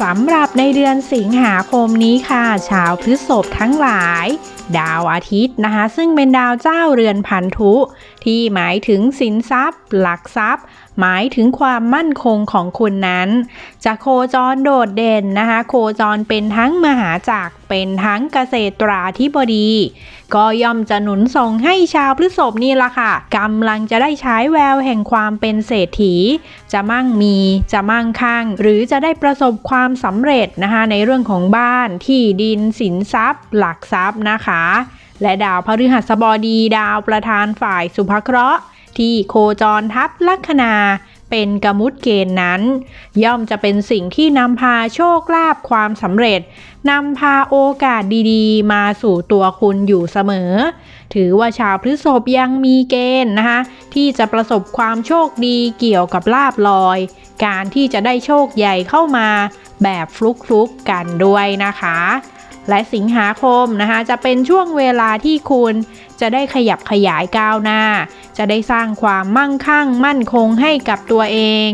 สำหรับในเดือนสิงหาคมนี้ค่ะ ชาวพฤษภทั้งหลาย ดาวอาทิตย์นะคะ ซึ่งเป็นดาวเจ้าเรือนพันธุ ที่หมายถึงสินทรัพย์ หลักทรัพย์ หมายถึงความมั่นคงของคุณนั้น จะโคจรโดดเด่นนะคะ โคจรเป็นทั้งมหาจักรเป็นทั้งเกษตราธิบดี ก็ย่อมจะหนุนส่งให้ชาวพฤษภนี่ละค่ะกำลังจะได้ใช้แววแห่งความเป็นเศรษฐี จะมั่งมีจะมั่งคั่ง หรือจะได้ประสบความสำเร็จนะคะในเรื่องของบ้านที่ดินสินทรัพย์ หลักทรัพย์นะคะ และดาวพฤหัสบดีดาวประธานฝ่ายสุภเคราะห์ ที่โคจรทับลัคนาเป็นกมุตเกณฑ์นั้น ย่อมจะเป็นสิ่งที่นำพาโชคลาภความสำเร็จนำพาโอกาสดีๆ มาสู่ตัวคุณอยู่เสมอ ถือว่าชาวพฤษภยังมีเกณฑ์นะคะ ที่จะประสบความโชคดีเกี่ยวกับลาบลอย การที่จะได้โชคใหญ่เข้ามาแบบฟลุกๆกันด้วยนะคะ และสิงหาคมนะคะ จะเป็นช่วงเวลาที่คุณจะได้ขยับขยายก้าวหน้า จะได้สร้างความมั่งคั่งมั่นคงให้กับตัวเอง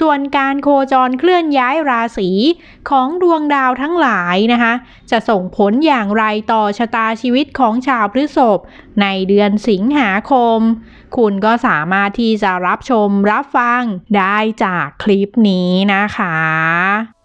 ส่วนการโคจรเคลื่อนย้ายราศีของดวงดาวทั้งหลายนะคะ จะส่งผลอย่างไรต่อชะตาชีวิตของชาวพฤษภในเดือนสิงหาคม คุณก็สามารถที่จะรับชมรับฟังได้จากคลิปนี้นะคะ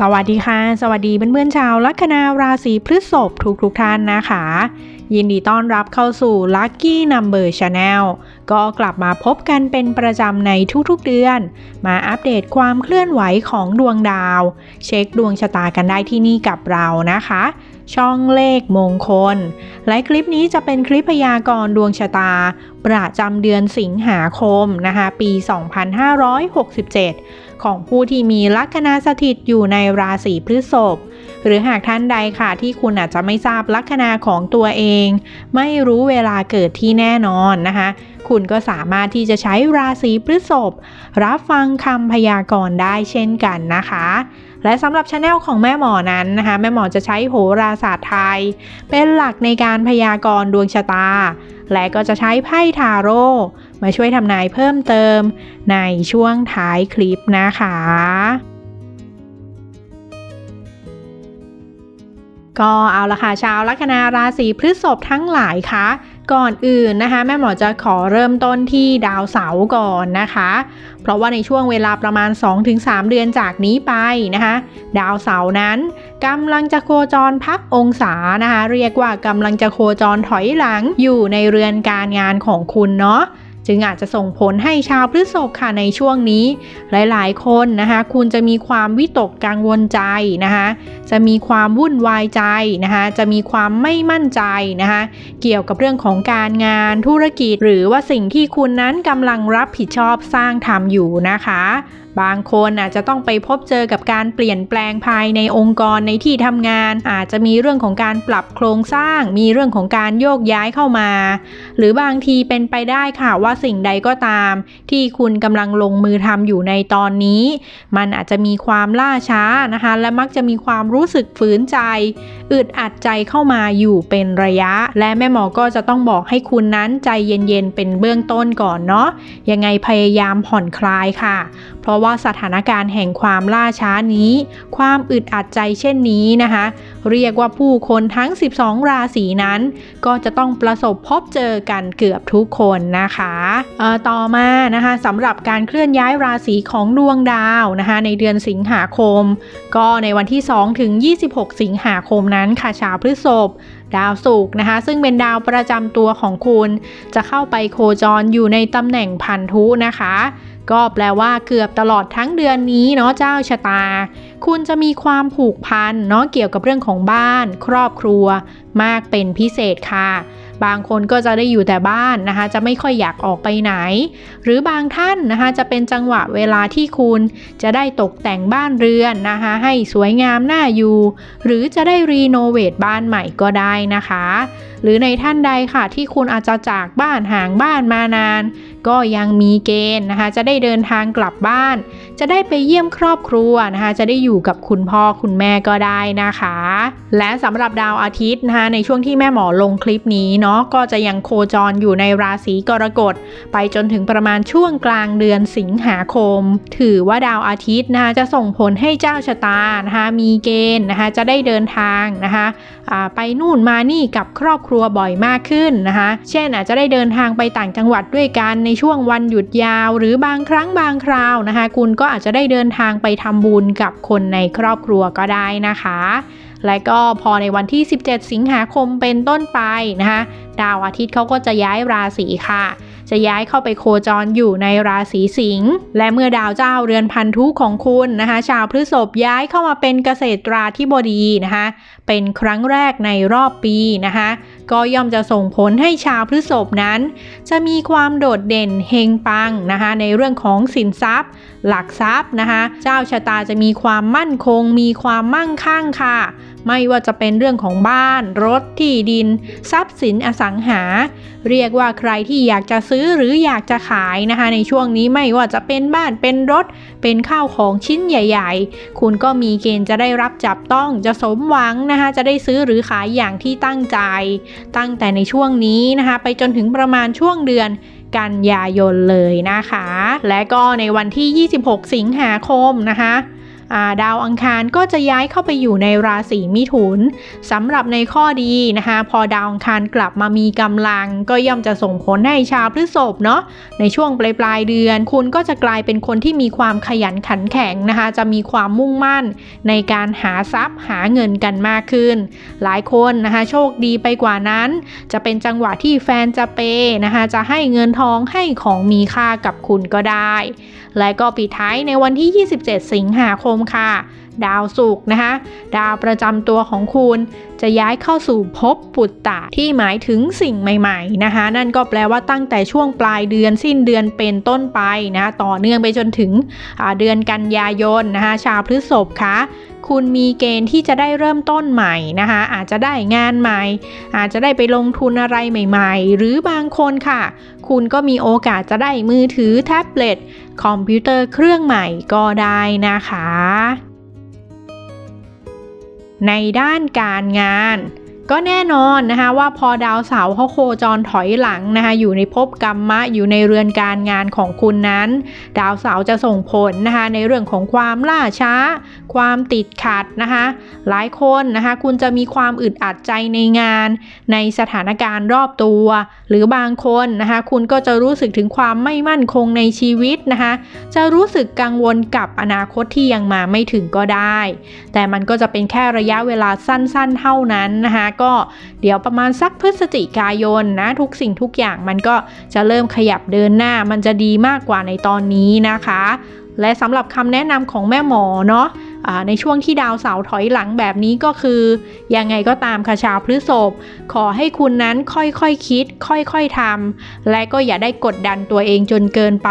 สวัสดีค่ะ สวัสดีเพื่อนๆชาวลัคนาราศีพฤษภทุกๆทท่านนะคะ ยินดีต้อนรับเข้าสู่ Lucky Number Channel ก็กลับมาพบกันเป็นประจำในทุกๆเดือน มาอัปเดตความเคลื่อนไหวของดวงดาว เช็คดวงชะตากันได้ที่นี่กับเรานะคะ ช่องเลขมงคล และคลิปนี้จะเป็นคลิปพยากรณ์ดวงชะตา ประจำเดือนสิงหาคมนะคะ ปี 2567 ของผู้ที่มีลัคนาสถิตอยู่ในราศีพฤษภหรือหากท่านใดค่ะที่คุณอาจจะไม่ทราบลัคนาของตัวเอง ไม่รู้เวลาเกิดที่แน่นอนนะคะ คุณก็สามารถที่จะใช้ราศีพฤษภรับฟังคำพยากรณ์ได้เช่นกันนะคะ และสำหรับช anel ของแม่หมอนั้นนะคะ แม่หมอจะใช้โหราศาสตร์ไทย เป็นหลักในการพยากรณ์ดวงชะตา และก็จะใช้ไพ่ทาโร่มาช่วยทำนายเพิ่มเติมในช่วงท้ายคลิปนะคะก็เอาละค่ะชาวลัคนาราศีพฤษภทั้งหลายคะ ก่อนอื่นนะคะแม่หมอจะขอเริ่มต้นที่ดาวเสาร์ก่อนนะคะ เพราะว่าในช่วงเวลาประมาณ 2-3 เดือนจากนี้ไปนะคะ ดาวเสาร์นั้นกำลังจะโคจรพักองศานะคะ เรียกว่ากำลังจะโคจรถอยหลังอยู่ในเรือนการงานของคุณเนาะ จึงอาจจะส่งผลให้ชาวพฤษภค่ะในช่วงนี้ หลายๆ คนนะคะคุณจะมีความวิตกกังวลใจนะคะจะมีความวุ่นวายใจนะคะจะมีความไม่มั่นใจนะคะเกี่ยวกับเรื่องของการงานธุรกิจ หรือว่าสิ่งที่คุณนั้นกำลังรับผิดชอบสร้างทำอยู่นะคะ บางคนอาจจะต้องไปพบเจอกับการเปลี่ยนแปลงภายในองค์กรในที่ทำงาน อาจจะมีเรื่องของการปรับโครงสร้าง มีเรื่องของการโยกย้ายเข้ามา หรือบางทีเป็นไปได้ค่ะว่าสิ่งใดก็ตาม ที่คุณกำลังลงมือทำอยู่ในตอนนี้ มันอาจจะมีความล่าช้านะคะ และมักจะมีความรู้สึกฝืนใจอึดอัดใจเข้ามาอยู่เป็นระยะ และแม่หมอก็จะต้องบอกให้คุณนั้นใจเย็นๆเป็นเบื้องต้นก่อนเนาะยังไงพยายามผ่อนคลายค่ะ เพราะว่าสถานการณ์แห่งความล่าช้านี้ ความอึดอัดใจเช่นนี้นะคะ เรียกว่าผู้คนทั้ง 12 ราศีนั้น ก็จะต้องประสบพบเจอกันเกือบทุกคนนะคะต่อมานะคะสำหรับการเคลื่อนย้ายราศีของดวงดาวนะคะในเดือนสิงหาคม ก็ในวันที่ 2 ถึง 26 สิงหาคมนั้นค่ะชาวพฤษภดาวศุกร์นะคะ ซึ่งเป็นดาวประจำตัวของคุณ จะเข้าไปโคจรอยู่ในตำแหน่งพันธุนะคะ ก็แปลว่าเกือบตลอดทั้งเดือนนี้เนาะเจ้าชะตา คุณจะมีความผูกพันเนาะเกี่ยวกับเรื่องของบ้าน ครอบครัว มากเป็นพิเศษค่ะ บางคนก็จะได้อยู่แต่บ้านนะคะ จะไม่ค่อยอยากออกไปไหน หรือบางท่านนะคะจะเป็นจังหวะเวลาที่คุณจะได้ตกแต่งบ้านเรือนนะคะ ให้สวยงามน่าอยู่ หรือจะได้รีโนเวทบ้านใหม่ก็ได้นะคะ หรือในท่านใดค่ะที่คุณอาจจะจากบ้านห่างบ้านมานาน ก็ยังมีเกณฑ์นะคะ จะได้เดินทางกลับบ้าน จะได้ไปเยี่ยมครอบครัวนะคะ จะได้อยู่กับคุณพ่อคุณแม่ก็ได้นะคะ และสำหรับดาวอาทิตย์นะคะในช่วงที่แม่หมอลงคลิปนี้เนาะก็จะยังโคจรอยู่ในราศีกรกฎ ไปจนถึงประมาณช่วงกลางเดือนสิงหาคม ถือว่าดาวอาทิตย์นะคะจะส่งผลให้เจ้าชะตานะคะมีเกณฑ์นะคะจะได้เดินทางนะคะไปนู่นมานี่กับครอบครัวบ่อยมากขึ้นนะคะเช่นอาจจะได้เดินทางไปต่างจังหวัดด้วยกันในช่วงวันหยุดยาว หรือบางครั้งบางคราวนะคะคุณก็อาจจะได้เดินทางไปทำบุญกับคนในครอบครัวก็ได้นะคะและก็พอในวันที่ 17 สิงหาคมเป็นต้นไปนะคะดาวอาทิตย์เขาก็จะย้ายราศีค่ะ จะย้ายเข้าไปโคจรอยู่ในราศีสิงห์และเมื่อดาวเจ้าเรือนพันธุของคุณนะคะ ชาวพฤษภย้ายเข้ามาเป็นเกษตราธิบดีนะคะ เป็นครั้งแรกในรอบปีนะคะ ก็ย่อมจะส่งผลให้ชาวพฤษภนั้น จะมีความโดดเด่นเฮงปังนะคะในเรื่องของสินทรัพย์ หลักทรัพย์นะคะเจ้าชะตาจะมีความมั่นคง มีความมั่งคั่งค่ะ ไม่ว่าจะเป็นเรื่องของบ้าน รถที่ดิน ทรัพย์สินอสังหา เรียกว่าใครที่อยากจะซื้อหรืออยากจะขายนะคะในช่วงนี้ไม่ว่าจะเป็นบ้านเป็นรถ เป็นข้าวของชิ้นใหญ่ ๆ คุณก็มีเกณฑ์จะได้รับจับต้องจะสมหวังนะคะจะได้ซื้อหรือขายอย่างที่ตั้งใจตั้งแต่ในช่วงนี้นะคะ ไปจนถึงประมาณช่วงเดือนกันยายนเลยนะคะ และก็ในวันที่ 26 สิงหาคมนะคะ ดาวอังคารก็จะย้ายเข้าไปอยู่ในราศีมิถุนสำหรับในข้อดีนะคะพอดาวอังคารกลับมามีกำลัง ก็ย่อมจะส่งผลให้ชาวพฤษภเนาะในช่วงปลายปลายๆเดือน คุณก็จะกลายเป็นคนที่มีความขยันขันแข็งนะคะจะมีความมุ่งมั่น ในการหาทรัพย์หาเงินกันมากขึ้น หลายคนนะคะโชคดีไปกว่านั้น จะเป็นจังหวะที่แฟนจะเปย์นะคะจะให้เงินทองให้ของมีค่ากับคุณก็ได้ และก็ปิดท้ายในวันที่ 27 สิงหาคมค่ะ ดาวศุกร์นะคะ ดาวประจำตัวของคุณ จะย้ายเข้าสู่ภพปุตตะที่หมายถึงสิ่งใหม่ๆนะคะ นั่นก็แปลว่าตั้งแต่ช่วงปลายเดือนสิ้นเดือนเป็นต้นไปนะ ต่อเนื่องไปจนถึงเดือนกันยายนนะคะ ชาวพฤษภค่ะ คุณมีเกณฑ์ที่จะได้เริ่มต้นใหม่นะคะ อาจจะได้งานใหม่ อาจจะได้ไปลงทุนอะไรใหม่ ๆ หรือบางคนค่ะ คุณก็มีโอกาสจะได้มือถือแท็บเล็ตคอมพิวเตอร์เครื่องใหม่ก็ได้นะคะ ในด้านการงาน ก็แน่นอนนะคะว่าพอดาวเสาร์เขาโคจรถอยหลังนะคะอยู่ในภพกรรมะอยู่ในเรือนการงานของคุณนั้น ดาวเสาร์จะส่งผลนะคะในเรื่องของความล่าช้า ความติดขัดนะคะหลายคนนะคะคุณจะมีความอึดอัดใจในงาน ในสถานการณ์รอบตัว หรือบางคนนะคะคุณก็จะรู้สึกถึงความไม่มั่นคงในชีวิตนะคะจะรู้สึกกังวลกับอนาคตที่ยังมาไม่ถึงก็ได้ แต่มันก็จะเป็นแค่ระยะเวลาสั้น ๆ เท่านั้นนะคะก็เดี๋ยวประมาณสักพฤศจิกายนนะทุกสิ่งทุกอย่างมันก็จะเริ่มขยับเดินหน้า มันจะดีมากกว่าในตอนนี้นะคะ และสำหรับคำแนะนำของแม่หมอเนาะ ในช่วงที่ดาวเสาร์ถอยหลังแบบนี้ก็คือ ยังไงก็ตามค่ะชาวพฤษภขอให้คุณนั้นค่อยๆคคิด ค่อยๆทำและก็อย่าได้กดดันตัวเองจนเกินไป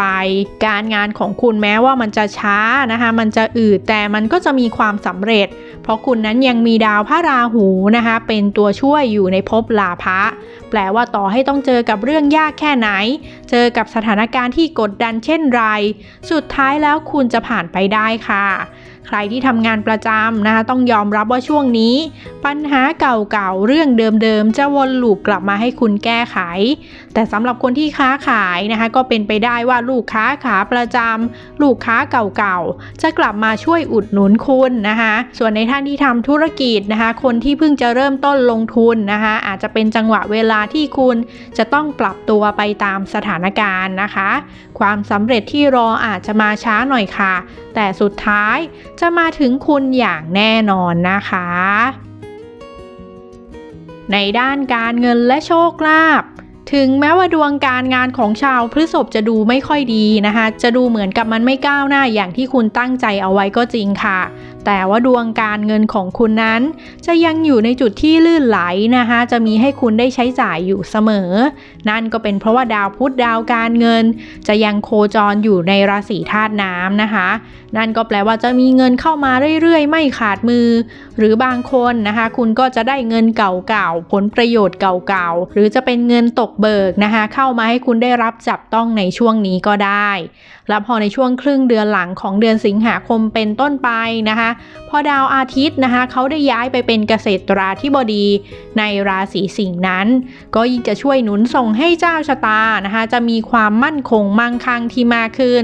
การงานของคุณแม้ว่ามันจะช้านะคะมันจะอืดแต่มันก็จะมีความสำเร็จ เพราะคุณนั้นยังมีดาวพระราหูนะคะเป็นตัวช่วยอยู่ในภพลาภะแปลว่าต่อให้ต้องเจอกับเรื่องยากแค่ไหน เจอกับสถานการณ์ที่กดดันเช่นไร สุดท้ายแล้วคุณจะผ่านไปได้ค่ะ ใครที่ทำงานประจำนะคะต้องยอมรับว่าช่วงนี้ ปัญหาเก่าๆ เรื่องเดิมๆ จะวนลูปกลับมาให้คุณแก้ไข แต่สำหรับคนที่ค้าขายนะคะก็เป็นไปได้ว่าลูกค้าขาประจำลูกค้าเก่าๆ จะกลับมาช่วยอุดหนุนคุณนะคะส่วนในท่านที่ทำธุรกิจนะคะคนที่เพิ่งจะเริ่มต้นลงทุนนะคะอาจจะเป็นจังหวะเวลาที่คุณจะต้องปรับตัวไปตามสถานการณ์นะคะ ความสำเร็จที่รออาจจะมาช้าหน่อยค่ะ แต่สุดท้ายจะมาถึงคุณอย่างแน่นอนนะคะ ในด้านการเงินและโชคลาภถึงแม้ว่าดวงการงานของชาวพฤษภจะดูไม่ค่อยดีนะคะ จะดูเหมือนกับมันไม่ก้าวหน้าอย่างที่คุณตั้งใจเอาไว้ก็จริงค่ะ แต่ว่าดวงการเงินของคุณนั้น จะยังอยู่ในจุดที่ลื่นไหลนะคะ จะมีให้คุณได้ใช้จ่ายอยู่เสมอ นั่นก็เป็นเพราะว่าดาวพุธดาวการเงิน จะยังโคจรอยู่ในราศีธาตุน้ำนะคะ นั่นก็แปลว่าจะมีเงินเข้ามาเรื่อยๆ ไม่ขาดมือ หรือบางคนนะคะ คุณก็จะได้เงินเก่าๆผลประโยชน์เก่าๆหรือจะเป็นเงินตกเบิกนะคะ เข้ามาให้คุณได้รับจับต้องในช่วงนี้ก็ได้ แล้วพอในช่วงครึ่งเดือนหลังของเดือนสิงหาคมเป็นต้นไปนะคะพอดาวอาทิตย์นะคะเขาได้ย้ายไปเป็นเกษตราธิบดีในราศีสิงห์นั้น ก็ยิ่งจะช่วยหนุนส่งให้เจ้าชะตานะคะจะมีความมั่นคงมั่งคั่งที่มากขึ้น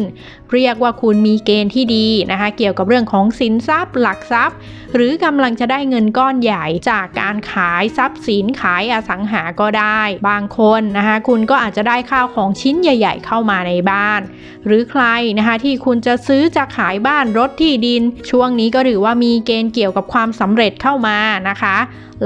เรียกว่าคุณมีเกณฑ์ที่ดีนะคะ เกี่ยวกับเรื่องของสินทรัพย์ หลักทรัพย์ หรือกำลังจะได้เงินก้อนใหญ่จากการขายทรัพย์สินขายอสังหาก็ได้ บางคนนะคะคุณก็อาจจะได้ข้าวของชิ้นใหญ่ ๆ เข้ามาในบ้าน หรือใครนะคะที่คุณจะซื้อจะขายบ้านรถที่ดิน ช่วงนี้ก็ถือว่ามีเกณฑ์เกี่ยวกับความสำเร็จเข้ามานะคะ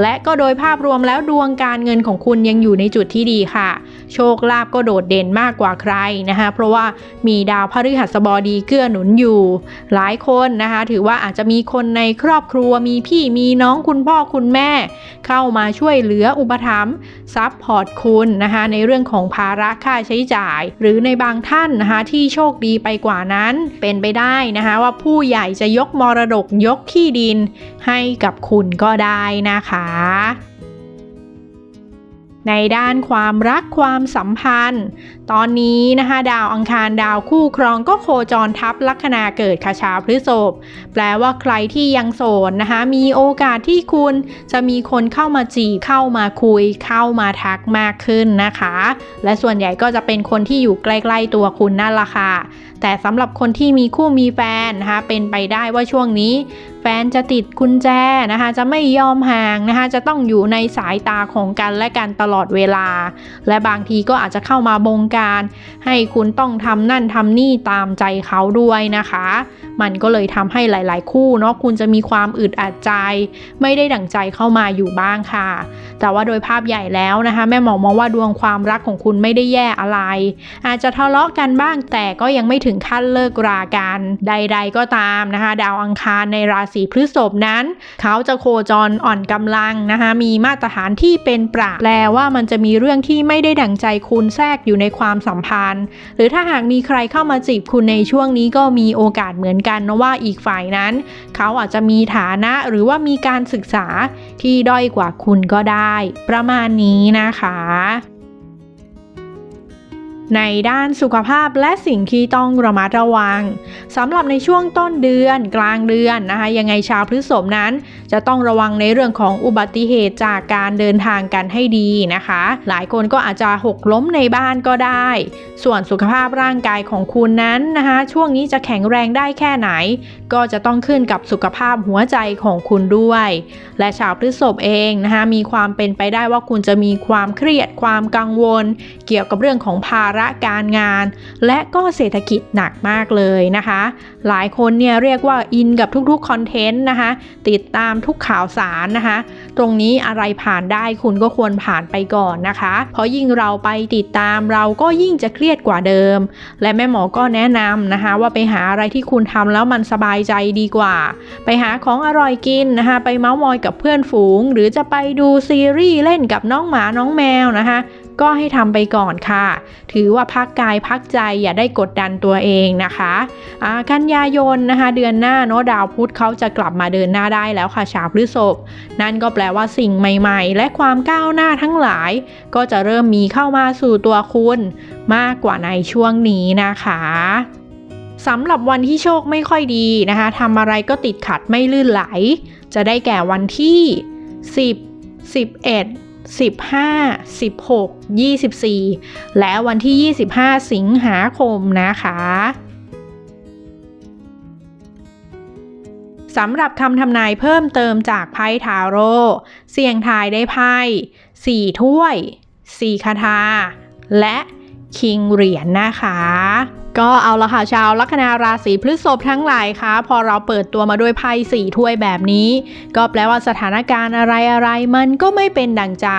และก็โดยภาพรวมแล้วดวงการเงินของคุณยังอยู่ในจุดที่ดีค่ะ โชคลาภก็โดดเด่นมากกว่าใครนะคะเพราะว่ามีดาวพฤหัสบดีเกื้อหนุนอยู่ หลายคนนะคะถือว่าอาจจะมีคนในครอบครัวมีพี่มีน้องคุณพ่อคุณแม่ เข้ามาช่วยเหลืออุปถัมภ์ซับพอร์ตคุณนะคะในเรื่องของภาระค่าใช้จ่าย หรือในบางท่านนะคะที่โชคดีไปกว่านั้นเป็นไปได้นะคะว่าผู้ใหญ่จะยกมรดกยกที่ดินให้กับคุณก็ได้นะคะในด้านความรักความสัมพันธ์ ตอนนี้นะคะดาวอังคารดาวคู่ครองก็โคจรทับลัคนาเกิดคาชาพฤษภแปลว่าใครที่ยังโสดนะคะมีโอกาสที่คุณจะมีคนเข้ามาจีบเข้ามาคุย เข้ามาทักมากขึ้นนะคะ และส่วนใหญ่ก็จะเป็นคนที่อยู่ใกล้ๆตัวคุณนั่นละค่ะแต่สำหรับคนที่มีคู่มีแฟนนะคะเป็นไปได้ว่าช่วงนี้ ฟนจะติดกุญแจนะคะ จะไม่ยอมห่างนะคะ จะต้องอยู่ในสายตาของกันและกันตลอดเวลา และบางทีก็อาจจะเข้ามาบงการ ให้คุณต้องทำนั่นทำนี่ตามใจเขาด้วยนะคะ มันก็เลยทำให้หลาย ๆ คู่เนาะคุณจะมีความอึดอัดใจ ไม่ได้ดั่งใจเข้ามาอยู่บ้างค่ะ แต่ว่าโดยภาพใหญ่แล้วนะคะ แม่หมอมองว่าดวงความรักของคุณไม่ได้แย่อะไร อาจจะทะเลาะกันบ้างแต่ก็ยังไม่ถึงขั้นเลิกรากัน ใด ๆ ก็ตามนะคะ ดาวอังคารในราศีีพฤษภนั้น เขาจะโคจรอ่อนกำลังนะคะมีมาตรฐานที่เป็นประแปลว่ามันจะมีเรื่องที่ไม่ได้ดั่งใจคุณแทรกอยู่ในความสัมพันธ์ หรือถ้าหากมีใครเข้ามาจีบคุณในช่วงนี้ก็มีโอกาสเหมือนกันนะว่าอีกฝ่ายนั้น เขาอาจจะมีฐานะหรือว่ามีการศึกษาที่ด้อยกว่าคุณก็ได้ ประมาณนี้นะคะ ในด้านสุขภาพและสิ่งที่ต้องระมัดระวังสำหรับในช่วงต้นเดือนกลางเดือนนะคะ ยังไงชาวพฤษภนั้น จะต้องระวังในเรื่องของอุบัติเหตุจากการเดินทางกันให้ดีนะคะ หลายคนก็อาจจะหกล้มในบ้านก็ได้ ส่วนสุขภาพร่างกายของคุณนั้นนะคะ ช่วงนี้จะแข็งแรงได้แค่ไหน ก็จะต้องขึ้นกับสุขภาพหัวใจของคุณด้วย และชาวพฤษภเองนะคะมีความเป็นไปได้ว่าคุณจะมีความเครียดความกังวล เกี่ยวกับเรื่องของภาระการงาน และก็เศรษฐกิจหนักมากเลยนะคะ หลายคนเนี่ยเรียกว่าอินกับทุกๆคอนเทนต์นะคะ ติดตามทุกข่าวสารนะคะ ตรงนี้อะไรผ่านได้คุณก็ควรผ่านไปก่อนนะคะ เพราะยิ่งเราไปติดตามเราก็ยิ่งจะเครียดกว่าเดิม และแม่หมอก็แนะนำนะคะ ว่าไปหาอะไรที่คุณทำแล้วมันสบายใจดีกว่า ไปหาของอร่อยกินนะคะ ไปเมาส์มอยกับเพื่อนฝูง หรือจะไปดูซีรีส์เล่นกับน้องหมาน้องแมวนะคะ ก็ให้ทำไปก่อนค่ะ ถือว่าพักกายพักใจอย่าได้กดดันตัวเองนะคะอ่ากันยายนนะคะ เดือนหน้าเนาะดาวพุธเขาจะกลับมาเดินหน้าได้แล้วค่ะชาวพฤษภนั่นก็แปลว่าสิ่งใหม่ๆ และความก้าวหน้าทั้งหลาย ก็จะเริ่มมีเข้ามาสู่ตัวคุณมากกว่าในช่วงนี้นะคะสำหรับวันที่โชคไม่ค่อยดีนะคะทำอะไรก็ติดขัดไม่ลื่นไหล จะได้แก่วันที่ 10 11 15 16 24 และวันที่ 25 สิงหาคมนะคะสำหรับคำทำนายเพิ่มเติมจากไพ่ทาโร่เสี่ยงทายได้ไพ่4ถ้วย4คาถาและคิงเหรียญนะคะ ก็เอาละค่ะชาวลัคนาราศีพฤษภทั้งหลายคะพอเราเปิดตัวมาด้วยไพ่สี่ถ้วยแบบนี้ ก็แปลว่าสถานการณ์อะไรอะไรมันก็ไม่เป็นดังใจ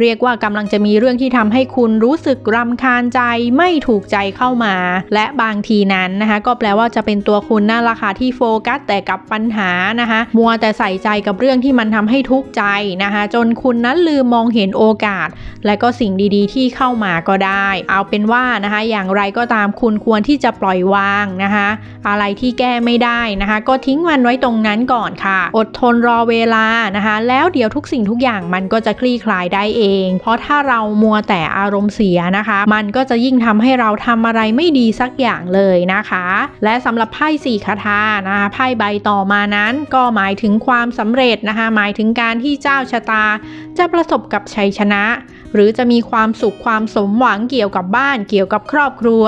เรียกว่ากำลังจะมีเรื่องที่ทำให้คุณรู้สึกรำคาญใจไม่ถูกใจเข้ามา และบางทีนั้นนะคะก็แปลว่าจะเป็นตัวคุณนั่นละค่ะที่โฟกัสแต่กับปัญหานะคะมัวแต่ใส่ใจกับเรื่องที่มันทำให้ทุกข์ใจนะคะจนคุณนั้นลืมมองเห็นโอกาส และก็สิ่งดีๆ ที่เข้ามาก็ได้ เอาเป็นว่านะคะอย่างไรก็ตามคุณควรที่จะปล่อยวางนะคะ อะไรที่แก้ไม่ได้นะคะ ก็ทิ้งมันไว้ตรงนั้นก่อนค่ะ อดทนรอเวลานะคะ แล้วเดี๋ยวทุกสิ่งทุกอย่างมันก็จะคลี่คลายได้เอง เพราะถ้าเรามัวแต่อารมณ์เสียนะคะ มันก็จะยิ่งทำให้เราทำอะไรไม่ดีสักอย่างเลยนะคะ และสำหรับไพ่สี่คาถานะคะไพ่ใบต่อมานั้นก็หมายถึงความสำเร็จนะคะ หมายถึงการที่เจ้าชะตา จะประสบกับชัยชนะ หรือจะมีความสุขความสมหวังเกี่ยวกับบ้านเกี่ยวกับครอบครัว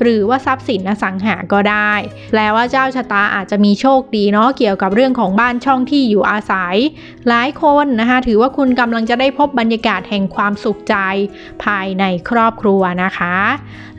หรือือว่าทรัพย์สินอสังหาก็ได้แปลว่าเจ้าชะตาอาจจะมีโชคดีเนาะเกี่ยวกับเรื่องของบ้านช่องที่อยู่อาศัย หลายคนนะคะถือว่าคุณกำลังจะได้พบบรรยากาศแห่งความสุขใจ ภายในครอบครัวนะคะ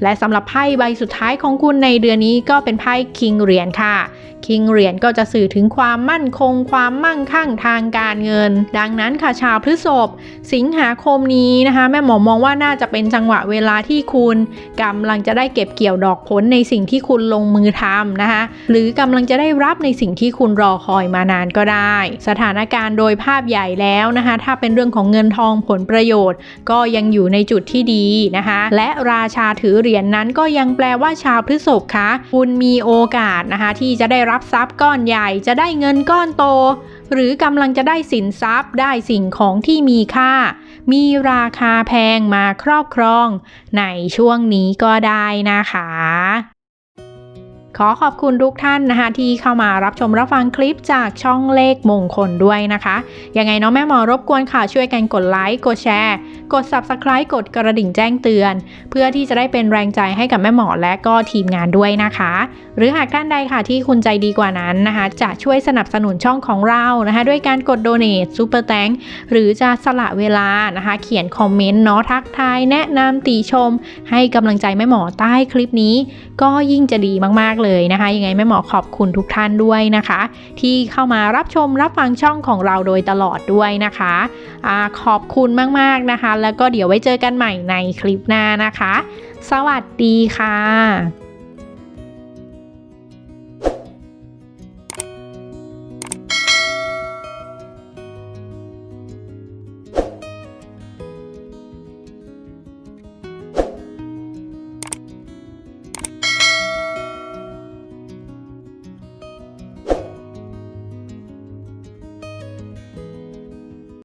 และสำหรับไพ่ใบสุดท้ายของคุณในเดือนนี้ก็เป็นไพ่คิงเหรียญค่ะ คิงเหรียญก็จะสื่อถึงความมั่นคง ความมั่งคั่งทางการเงิน ดังนั้นค่ะชาวพฤษภสิงหาคมนี้นะคะ แม่หมอมองว่าน่าจะเป็นจังหวะเวลาที่คุณกำลังจะได้เก็บเกี่ยวดอกผลในสิ่งที่คุณลงมือทำนะคะ หรือกำลังจะได้รับในสิ่งที่คุณรอคอยมานานก็ได้ สถานการณ์โดยภาพใหญ่แล้วนะคะ ถ้าเป็นเรื่องของเงินทองผลประโยชน์ ก็ยังอยู่ในจุดที่ดีนะคะ และราชาถือเหรียญนนั้นก็ยังแปลว่าชาวพฤษภคะคุณมีโอกาสนะคะที่จะได้รับทรัพย์ก้อนใหญ่จะได้เงินก้อนโต หรือกำลังจะได้สินทรัพย์ได้สิ่งของที่มีค่า มีราคาแพงมาครอบครอง ในช่วงนี้ก็ได้นะคะ ขอขอบคุณทุกท่านนะคะที่เข้ามารับชมรับฟังคลิปจากช่องเลขมงคลด้วยนะคะ ยังไงน้องแม่หมอรบกวนค่ะช่วยกันกดไลค์กดแชร์ กด Subscribe กดกระดิ่งแจ้งเตือน เพื่อที่จะได้เป็นแรงใจให้กับแม่หมอและก็ทีมงานด้วยนะคะ หรือหากท่านใดค่ะที่คุณใจดีกว่านั้นนะคะ จะช่วยสนับสนุนช่องของเรานะคะ ด้วยการกด Donate Super t h a n k หรือจะสละเวลานะคะ เขียนคอมเมนต์เนาะทักทายแนะนำติชม ให้กำลังใจแม่หมอใต้คลิปนี้ ก็ยิ่งจะดีมากๆเลยนะคะ ยังไงแม่หมอขอบคุณทุกท่านด้วยนะคะ ที่เข้ามารับชมรับฟังช่องของเราโดยตลอดด้วยนะคะอะขอบคุณมากๆนะคะ แล้วก็เดี๋ยวไว้เจอกันใหม่ในคลิปหน้านะคะ สวัสดีค่ะ